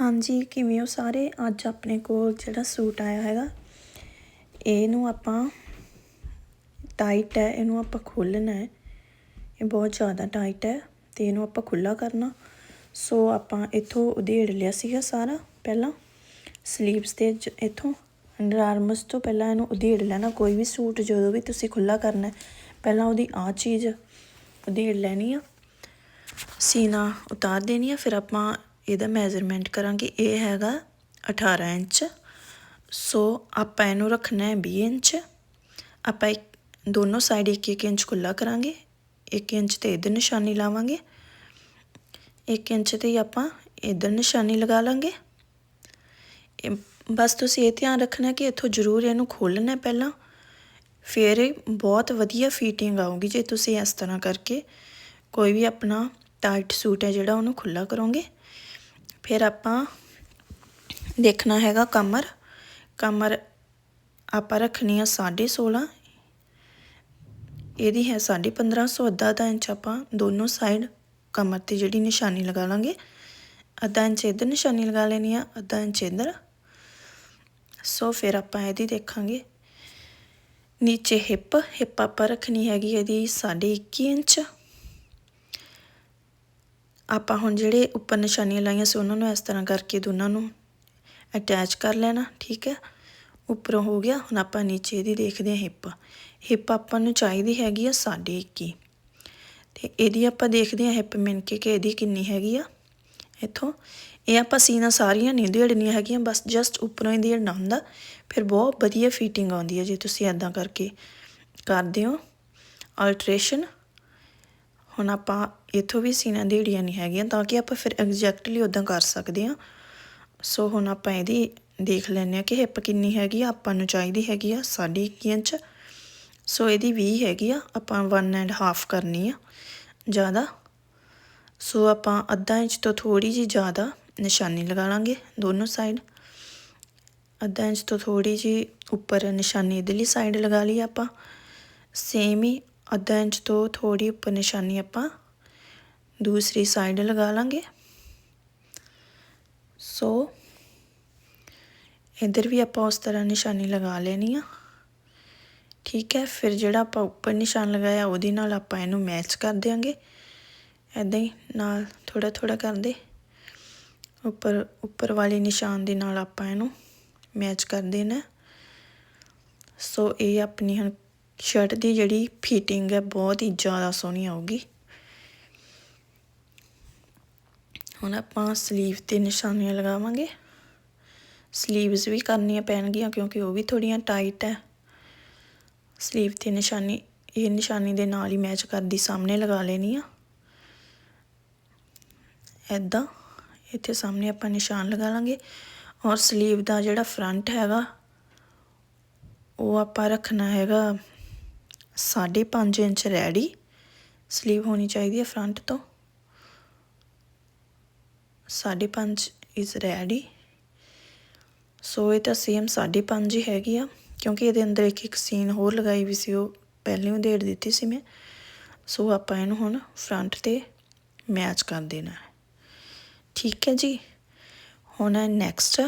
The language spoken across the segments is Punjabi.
ਹਾਂਜੀ, ਕਿਵੇਂ ਹੋ ਸਾਰੇ? ਅੱਜ ਆਪਣੇ ਕੋਲ ਜਿਹੜਾ ਸੂਟ ਆਇਆ ਹੈਗਾ, ਇਹਨੂੰ ਆਪਾਂ ਟਾਈਟ ਹੈ, ਇਹਨੂੰ ਆਪਾਂ ਖੋਲਣਾ ਹੈ। ਇਹ ਬਹੁਤ ਜ਼ਿਆਦਾ ਟਾਈਟ ਹੈ ਤੇ ਇਹਨੂੰ ਆਪਾਂ ਖੁੱਲਾ ਕਰਨਾ। ਸੋ ਆਪਾਂ ਇੱਥੋਂ ਉਧੇੜ ਲਿਆ ਸੀਗਾ ਸਾਰਾ ਪਹਿਲਾਂ ਸਲੀਵਸ ਤੇ ਇੱਥੋਂ। ਅੰਡਰ ਆਰਮਸ ਤੋਂ ਪਹਿਲਾਂ ਇਹਨੂੰ ਉਧੇੜ ਲੈਣਾ, ਕੋਈ ਵੀ ਸੂਟ ਜਦੋਂ ਵੀ ਤੁਸੀਂ ਖੁੱਲਾ ਕਰਨਾ ਪਹਿਲਾਂ ਉਹਦੀ ਆ ਚੀਜ਼ ਉਧੇੜ ਲੈਣੀ ਆ। ਸੀਨਾ ਉਤਾਰ ਦੇਣੀ ਆ, ਫਿਰ ਆਪਾਂ ਇਹਦਾ ਮੈਜ਼ਰਮੈਂਟ ਕਰਾਂਗੇ, ਇਹ ਹੈਗਾ 18 ਇੰਚ। ਸੋ ਆਪਾਂ ਇਹਨੂੰ ਰੱਖਣਾ ਹੈ 20 ਇੰਚ। ਆਪਾਂ ਇੱਕ- ਦੋਨੋਂ ਸਾਈਡ 1-1 ਇੰਚ ਖੁੱਲਾ ਕਰਾਂਗੇ। 1 ਇੰਚ ਤੇ ਇਧਰ ਨਿਸ਼ਾਨੀ ਲਾਵਾਂਗੇ। 1 ਇੰਚ ਤੇ ਹੀ ਆਪਾਂ ਇਧਰ ਨਿਸ਼ਾਨੀ ਲਗਾ ਲਾਂਗੇ। ਇਹ- ਬਸ ਤੁਸੀਂ ਇਹ ਧਿਆਨ ਰੱਖਣਾ ਕਿ ਇੱਥੋਂ ਜ਼ਰੂਰ ਇਹਨੂੰ ਖੋਲਣਾ ਪਹਿਲਾਂ। ਫਿਰ ਬਹੁਤ ਵਧੀਆ ਫਿਟਿੰਗ ਆਊਗੀ ਜੇ ਤੁਸੀਂ ਇਸ ਤਰ੍ਹਾਂ ਕਰਕੇ ਕੋਈ ਵੀ ਆਪਣਾ ਟਾਈਟ ਸੂਟ ਹੈ ਜਿਹੜਾ ਉਹਨੂੰ ਖੁੱਲਾ ਕਰੋਗੇ। ਫਿਰ ਆਪਾਂ ਦੇਖਣਾ ਹੈਗਾ ਕਮਰ। ਕਮਰ ਆਪਾਂ ਰੱਖਣੀ ਆ 16.5 ਇਹਦੀ ਹੈ 1550 ਅੱਧਾ ਅੱਧਾ ਇੰਚ ਆਪਾਂ ਦੋਨੋਂ ਸਾਈਡ ਕਮਰ ਤੇ ਜਿਹੜੀ ਨਿਸ਼ਾਨੀ ਲਗਾ ਲਾਂਗੇ। ਅੱਧਾ ਇੰਚ ਇੱਧਰ ਨਿਸ਼ਾਨੀ ਲਗਾ ਲੈਣੀ ਆ, ਅੱਧਾ ਇੰਚ ਇੱਧਰ। ਸੋ ਫਿਰ ਆਪਾਂ ਇਹਦੀ ਦੇਖਾਂਗੇ। ਨੀਚੇ ਹਿੱਪ ਹਿੱਪ ਆਪਾਂ ਰੱਖਣੀ ਹੈਗੀ ਇਹਦੀ 21 ਇੰਚ। ਆਪਾਂ ਹੁਣ ਜਿਹੜੇ ਉੱਪਰ ਨਿਸ਼ਾਨੀਆਂ ਲਾਈਆਂ ਸੀ ਉਹਨਾਂ ਨੂੰ ਇਸ ਤਰ੍ਹਾਂ ਕਰਕੇ ਦੋਨਾਂ ਨੂੰ ਅਟੈਚ ਕਰ ਲੈਣਾ, ਠੀਕ ਹੈ? ਉੱਪਰੋਂ ਹੋ ਗਿਆ, ਹੁਣ ਆਪਾਂ ਨੀਚੇ ਦੀ ਦੇਖਦੇ ਹਾਂ ਹਿੱਪ ਹਿੱਪ ਆਪਾਂ ਨੂੰ ਚਾਹੀਦੀ ਹੈਗੀ ਆ 21 ਤੇ ਇਹਦੀ ਆਪਾਂ ਦੇਖਦੇ ਹਾਂ ਹਿੱਪ ਮਿਣ ਕੇ ਕਿ ਇਹਦੀ ਕਿੰਨੀ ਹੈਗੀ ਆ। ਇੱਥੋਂ। ਇਹ ਆਪਾਂ ਸੀਨਾ ਸਾਰੀਆਂ ਨਹੀਂ ਦੇੜਨੀਆਂ ਹੈਗੀਆਂ, ਬਸ ਜਸਟ ਉੱਪਰੋਂ ਹੀ ਦੇੜਨਾ ਹੁੰਦਾ। ਫਿਰ ਬਹੁਤ ਵਧੀਆ ਫਿਟਿੰਗ ਆਉਂਦੀ ਹੈ ਜੇ ਤੁਸੀਂ ਐਦਾਂ ਕਰਕੇ ਕਰਦੇ ਹੋ। ਆਲਟਰੇਸ਼ਨ ਹੁਣ ਆਪਾਂ ਇੱਥੋਂ ਵੀ ਸੀਨਾ ਦੇੜੀਆਂ ਨਹੀਂ ਹੈਗੀਆਂ, ਤਾਂ ਕਿ ਆਪਾਂ ਫਿਰ ਐਗਜ਼ੈਕਟਲੀ ਉਦਾਂ ਕਰ ਸਕਦੇ ਹਾਂ। ਸੋ ਹੁਣ ਆਪਾਂ ਇਹਦੀ ਦੇਖ ਲੈਂਦੇ ਆ ਕਿ ਹਿੱਪ ਕਿੰਨੀ ਹੈਗੀ ਆ, ਆਪਾਂ ਨੂੰ ਚਾਹੀਦੀ ਹੈਗੀ ਆ 1.5 ਇੰਚ। ਸੋ ਇਹਦੀ 20 ਹੈਗੀ ਆ, ਆਪਾਂ 1 ਐਂਡ ਹਾਫ ਕਰਨੀ ਆ, ਜ਼ਿਆਦਾ। ਸੋ ਆਪਾਂ ਅੱਧਾ ਇੰਚ ਤੋਂ ਥੋੜੀ ਜੀ ਜ਼ਿਆਦਾ ਨਿਸ਼ਾਨੀ ਲਗਾ ਲਾਂਗੇ ਦੋਨੋਂ ਸਾਈਡ ਅੱਧਾ ਇੰਚ ਤੋਂ ਥੋੜੀ ਜੀ ਉੱਪਰ ਨਿਸ਼ਾਨੀ ਇਧਰਲੀ ਸਾਈਡ ਲਗਾ ਲਈ ਆਪਾਂ। ਸੇਮ ਹੀ ਅੱਧਾ ਇੰਚ ਤੋਂ ਥੋੜੀ ਉੱਪਰ ਨਿਸ਼ਾਨੀ ਆਪਾਂ ਦੂਸਰੀ ਸਾਈਡ ਲਗਾ ਲਾਂਗੇ। ਸੋ ਇਧਰ ਵੀ ਆਪਾਂ ਉਸ ਤਰ੍ਹਾਂ ਨਿਸ਼ਾਨੀ ਲਗਾ ਲੈਣੀ ਆ। ਠੀਕ ਹੈ, ਫਿਰ ਜਿਹੜਾ ਆਪਾਂ ਉੱਪਰ ਨਿਸ਼ਾਨ ਲਗਾਇਆ ਉਹਦੇ ਨਾਲ ਆਪਾਂ ਇਹਨੂੰ ਮੈਚ ਕਰ ਦਿਆਂਗੇ। ਐਦਾਂ ਹੀ ਨਾਲ ਥੋੜਾ ਥੋੜਾ ਕਰਦੇ। ਉੱਪਰ ਉੱਪਰ ਵਾਲੇ ਨਿਸ਼ਾਨ ਦੇ ਨਾਲ ਆਪਾਂ ਇਹਨੂੰ ਮੈਚ ਕਰ ਦੇਣਾ। ਸੋ ਇਹ ਆਪਣੀ ਹੁਣ ਸ਼ਰਟ ਦੀ ਜਿਹੜੀ ਫਿਟਿੰਗ ਹੈ ਬਹੁਤ ਹੀ ਜ਼ਿਆਦਾ ਸੋਹਣੀ ਆਊਗੀ। ਹੁਣ ਆਪਾਂ ਸਲੀਵ ਤੇ ਨਿਸ਼ਾਨੀਆਂ ਲਗਾਵਾਂਗੇ। ਸਲੀਵਸ ਵੀ ਕਰਨੀਆਂ ਪੈਣਗੀਆਂ ਕਿਉਂਕਿ ਉਹ ਵੀ ਥੋੜੀਆਂ ਟਾਈਟ ਹੈ। ਸਲੀਵ ਤੇ ਨਿਸ਼ਾਨੀ, ਇਹ ਨਿਸ਼ਾਨੀ ਦੇ ਨਾਲ ਹੀ ਮੈਚ ਕਰਦੀ, ਸਾਹਮਣੇ ਲਗਾ ਲੈਣੀ ਆ। ਐਦਾਂ ਇੱਥੇ ਸਾਹਮਣੇ ਆਪਾਂ ਨਿਸ਼ਾਨ ਲਗਾ ਲਾਂਗੇ ਔਰ ਸਲੀਵ ਦਾ ਜਿਹੜਾ ਫਰੰਟ ਹੈਗਾ, ਉਹ ਆਪਾਂ ਰੱਖਣਾ ਹੈਗਾ 5.5 ਇੰਚ ਰੈਡੀ। ਸਲੀਵ ਹੋਣੀ ਚਾਹੀਦੀ ਹੈ ਫਰੰਟ ਤੋਂ। 5.5 ਇਜ਼ ਰੈਡੀ। ਸੋ ਇਹ ਤਾਂ ਸੇਮ 5.5 ਹੀ ਹੈਗੀ ਆ, ਕਿਉਂਕਿ ਇਹਦੇ ਅੰਦਰ ਇੱਕ ਇੱਕ ਸੀਨ ਹੋਰ ਲਗਾਈ ਵੀ ਸੀ, ਉਹ ਪਹਿਲੇ ਹੀ ਦੇੜ ਦਿੱਤੀ ਸੀ ਮੈਂ। ਸੋ ਆਪਾਂ ਇਹਨੂੰ ਹੁਣ ਫਰੰਟ ਤੇ ਮੈਚ ਕਰ ਦੇਣਾ ਹੈ। ਠੀਕ ਹੈ ਜੀ। ਹੁਣ ਨੈਕਸਟ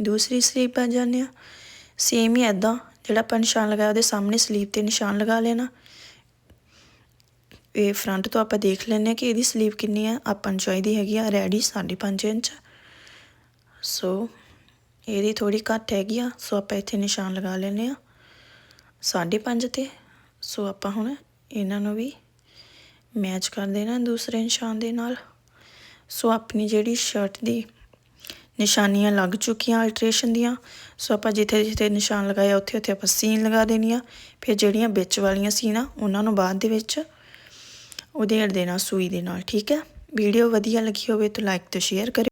ਦੂਸਰੀ ਸਲੀਪ ਆ ਜਾਂਦੇ ਆ। ਸੇਮ ਹੀ ਐਦਾਂ ਜਿਹੜਾ ਆਪਾਂ ਨਿਸ਼ਾਨ ਲਗਾਇਆ, ਉਹਦੇ ਸਾਹਮਣੇ ਸਲੀਵ ਤੇ ਨਿਸ਼ਾਨ ਲਗਾ ਲੈਣਾ। ਇਹ ਫਰੰਟ ਤੋਂ ਆਪਾਂ ਦੇਖ ਲੈਂਦੇ ਆ ਕਿ ਇਹਦੀ ਸਲੀਵ ਕਿੰਨੀ ਆ। ਆਪਾਂ ਨੂੰ ਚਾਹੀਦੀ ਹੈਗੀ ਆ ਰੈਡੀ 5.5 ਇੰਚ। ਸੋ ਇਹਦੀ ਥੋੜੀ ਘੱਟ ਹੈਗੀ ਆ। ਸੋ ਆਪਾਂ ਇੱਥੇ ਨਿਸ਼ਾਨ ਲਗਾ ਲੈਂਦੇ ਆ 5.5 ਤੇ। ਸੋ ਆਪਾਂ ਹੁਣ ਇਹਨਾਂ ਨੂੰ ਵੀ ਮੈਚ ਕਰ ਦੇਣਾ ਦੂਸਰੇ ਨਿਸ਼ਾਨ ਦੇ ਨਾਲ। ਸੋ ਆਪਣੀ ਜਿਹੜੀ ਸ਼ਰਟ ਦੀ ਨਿਸ਼ਾਨੀਆਂ ਲੱਗ ਚੁੱਕੀਆਂ ਅਲਟਰੇਸ਼ਨ ਦੀਆਂ। ਸੋ ਆਪਾਂ ਜਿੱਥੇ ਜਿੱਥੇ ਨਿਸ਼ਾਨ ਲਗਾਇਆ, ਉੱਥੇ ਉੱਥੇ ਆਪਾਂ ਸੀਨ ਲਗਾ ਦੇਣੀਆਂ। ਫਿਰ ਜਿਹੜੀਆਂ ਵਿੱਚ ਵਾਲੀਆਂ ਸੀਨਾ ਉਹਨਾਂ ਨੂੰ ਬਾਅਦ ਦੇ ਵਿੱਚ ਉਧੇੜ ਦੇਣਾ ਸੂਈ ਦੇ ਨਾਲ, ਠੀਕ ਹੈ? ਵੀਡੀਓ ਵਧੀਆ ਲੱਗੀ ਹੋਵੇ ਤਾਂ ਲਾਈਕ ਤੇ ਸ਼ੇਅਰ ਕਰਿਓ।